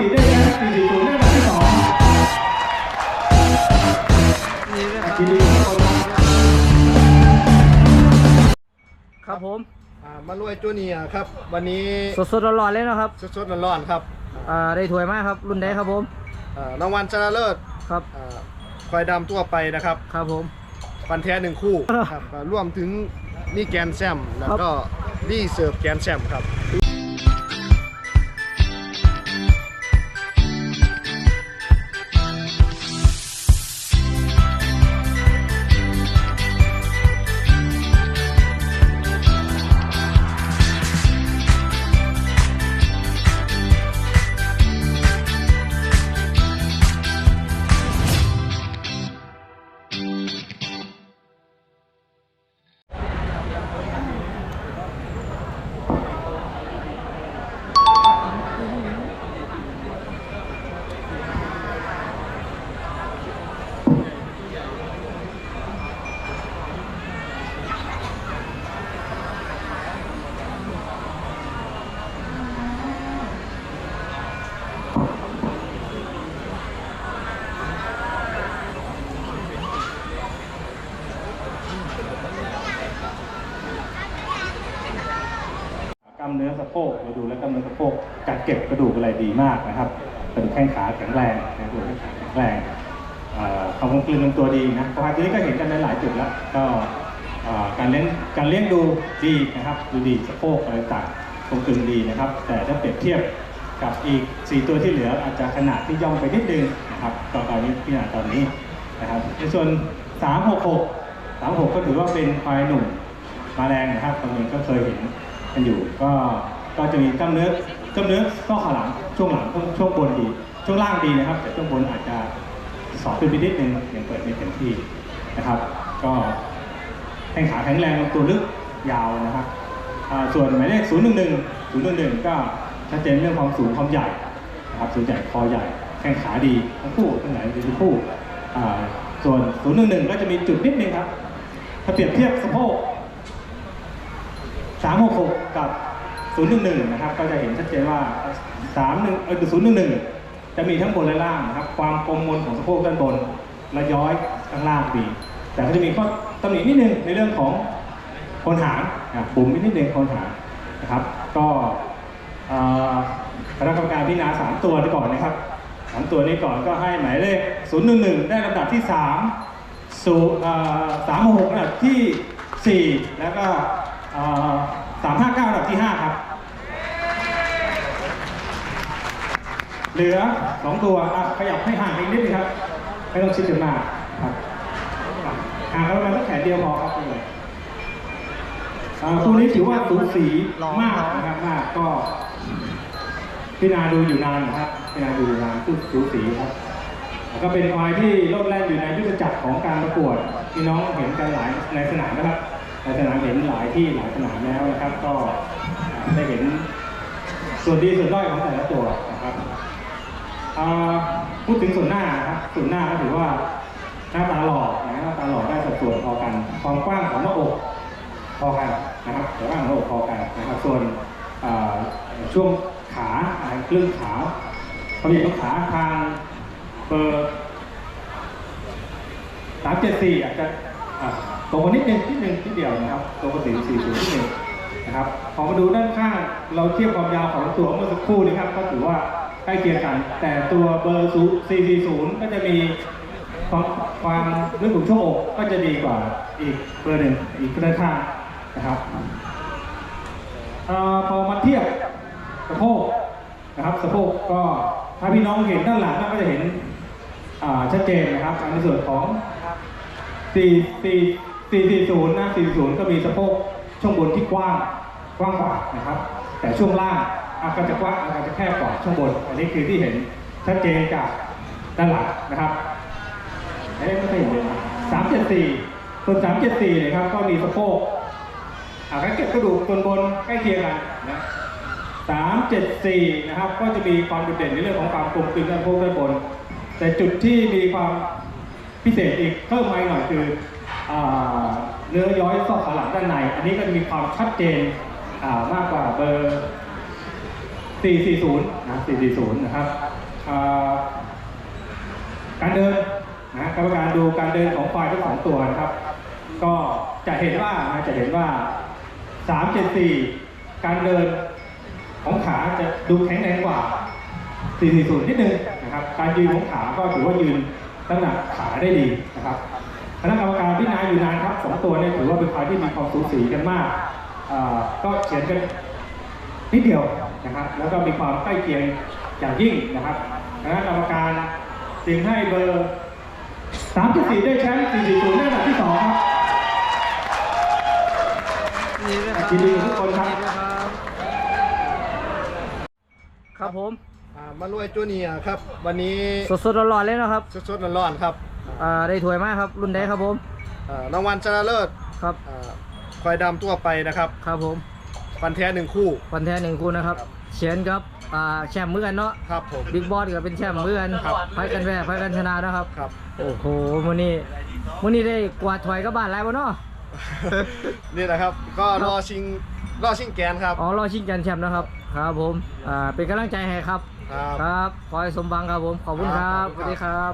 สี่ได้แชมป์สี่สี่ศูนย์ได้อันดับที่สองนี่นะครัยินดีกับทุกคนครับครับผมอ่ามารวยจูเนียร์ครับ วันนี้สดๆร้อนๆเลยนะครับสดๆร้อนๆครับอ่าได้ถ้วยมากครับ รุ่นใดครับผมอ่ารางวัลชนะเลิศครับอ่าควายดำทั่วไปนะครับ ครับผม ฟันแท้หนึ่งคู่ครับอ่ารวมถึงนี่แกนแซมแล้วก็นี่เสิร์ฟแกนแซมครับก ล้ามเนื้อสะโพกเราดูแล้วกล้ามเนื้อสะโพกจัดเก็บกระดูกอะไรดีมากนะครับกระดูกแข้งขาแข็งแรงนะกระดูกแข้งขาแข็งแรงความกลมกลืนลงตัวดีนะพอทีนี้ก็เห็นกันในหลายจุดแล้วก็การเลี้ยงการเลี้ยงดูดีนะครับดูดีสะโพกอะไรต่างกลมกลืนดีนะครับ แต่ถ้าเปรียบเทียบกับอีก 4 ตัวที่เหลืออาจจะขนาดที่ย่อมไปนิดนึงนะครับตอนนนี้พิจารณาตอนนี้นะครับในส่วน 366 36 ก็ถือว่าเป็นควายหนุ่มมาแรงนะครับบางคนก็เคยเห็น กันอยู่ ก็ก็จะมีกล้ามเนื้อกล้ามเนื้อข้อขาหลังช่วงหลังช่วงบนดี ช่วงล่างดีนะครับ แต่ช่วงบนอาจจะสอบขึ้นไปนิดนึงยังเปิดไม่เต็มที่นะครับ ก็แข้งขาแข็งแรงตัวลึกยาวนะครับส่วนหมายเลข 011 011 ก็ชัดเจนเรื่องความสูงความใหญ่นะครับสูงใหญ่คอใหญ่แข้งขาดีทั้งคู่ทั้งไหนดีทั้งคู่อ่าส่วน 011 ก็จะมีจุดนิดนึงครับ ถ้าเปรียบเทียบสะโพก 366 กับ 011 นะครับ ก็จะเห็นชัดเจนว่า 31เออ011 จะมีทั้งบนและล่างนะครับ ความกลมมนของสะโพกด้านบนและย้อยข้างล่างดีแต่ก็จะมีข้อตำหนินิดนึงในเรื่องของคนหางนะปุ่มนิดนึงคนหางนะครับ ก็คณะกรรมการพิจารณา3ตัวนี้ก่อนนะครับสามตัวนี้ก่อนก็ให้หมายเลข 011 ได้ลำดับที่3สูสามหกอันดับที่สี่แล้วก็ สามห้าเก้าอันดับที่ห้าครับ เหลือสองตัวอะขยับให้ห่างอีกนิดนึงครับ ไม่ต้องชิดกันมากครับห่างกันประมาณสักแขนเดียวพอครับเลยอ่าตัวนี้ถือว่าสูสีมากนะครับมากก็พิจารณาดูอยู่นานนะครับพิจารณาดูอยู่นานคือสูสีครับแล้วก็เป็นควายที่โลดแล่นอยู่ในยุทธจักรของการประกวดพี่น้องเห็นกันหลายในสนามนะครับ ในสนามเห็นหลายที่หลายสนามแล้วนะครับ ก็ได้เห็นส่วนดีส่วนด้อยของแต่ละตัวนะครับพูดถึงส่วนหน้าครับส่วนหน้าก็ถือว่าหน้าตาหล่อนะหน้าตาหล่อได้สัดส่วนพอกัน ความกว้างของหน้าอกพอกันนะครับแต่ว่าหน้าอกพอกันนะครับ ส่วนช่วงขาอ่าครึ่งขาความใหญ่ของขาทางเบอร์สามเจ็ดสี่อาจจะ ตรงว่านิดนึงนิดนึงนิดเดียวนะครับตรงกว่าสี่สี่ศูนย์นิดนึงนะครับพอมาดูด้านข้างเราเทียบความยาวของตัวเมื่อสักครู่นี้ครับก็ถือว่าใกล้เคียงกัน แต่ตัวเบอร์สี่สี่ศูนย์ก็จะมีความความเรื่องของช่วงอกก็จะดีกว่าอีกเบอร์หนึ่งอีกด้านข้างนะครับอพอมาเทียบสะโพกนะครับสะโพกก็ถ้าพี่น้องเห็นด้านหลังก็จะเห็นชัดเจนนะครับในส่วนของ4 4 440นะ440 ก็มีสะโพกช่วงบนที่กว้างกว้างกว่านะครับ แต่ช่วงล่างอาจจะกว้างอาจจะแคบกว่าช่วงบน อันนี้คือที่เห็นชัดเจนจากด้านหลังนะครับเอ๊ะไม่เคยเห็นเลยนะ374ส่วน374เนะครับก็มีสะโพกอาการเก็บกระดูกส่วนบนใกล้เคียงกันนะ374นะครับก็จะมีความโดดเด่นในเรื่องของความกลมกลืนด้านพกด้านบน แต่จุดที่มีความพิเศษอีกเพิ่มมาหน่อยคือ เนื้อย้อยซอกขาหลังด้านใน อันนี้ก็จะมีความชัดเจนมากกว่าเบอร์ 440 นะ 440 นะครับการเดินนะกรรมการดูการเดินของควายทั้งสองตัวนะครับ ก็จะเห็นว่าจะเห็นว่า 374 การเดินของขาจะดูแข็งแรงกว่า 440 นิดนึงนะครับ การยืนของขาก็ถือว่ายืนน้ำหนักขาได้ดีนะครับ คณะกรรมการ พิจารณาอยู่นานครับสองตัวเนี่ยถือว่าเป็นควายที่มีความสูสีกันมากอ่าก็เฉียนกันนิดเดียวนะครับ แล้วก็มีความใกล้เคียงอย่างยิ่งนะครับคณะกรรมการจึงให้เบอร์3.4ได้แชมป์440ในอันดับที่สองครับนี่ด้วยครับยินดีกับทุกคนครับยิด้วยครับ ครับผมอ่ามารวยจูเนียร์ครับ วันนี้สดๆร้อนๆเลยนะครับ สดๆร้อนๆครับอ่าได้ถ้วยมากครับ รุ่นใดครับผม อ่ารางวัลชนะเลิศครับอ่าควายดำทั่วไปนะครับครับผมฟันแท้หนึ่งคู่ วันแท้หนึ่งคู่นะครับเชียนครับอ่าแชมป์เมื่อกันเนาะครับผม บิ๊กบอสก็เป็นแชมป์เมื่อกันครับ ไฟกันแพ้ไฟกันชนะนะครับ ครับ โอ้โหมื้อนี้มื้อนี้ได้กวาดถ้วยกับบ้านหลายบ่เนาะ นี่แหละครับ ก็รอชิงรอชิงแกนครับอ๋อรอชิงกันแชมป์นะครับ ครับผมอ่าเป็นกำลังใจให้ครับ ครับ ครับ ขอให้สมบังครับผม ขอบคุณครับคสรับวัสดีครับ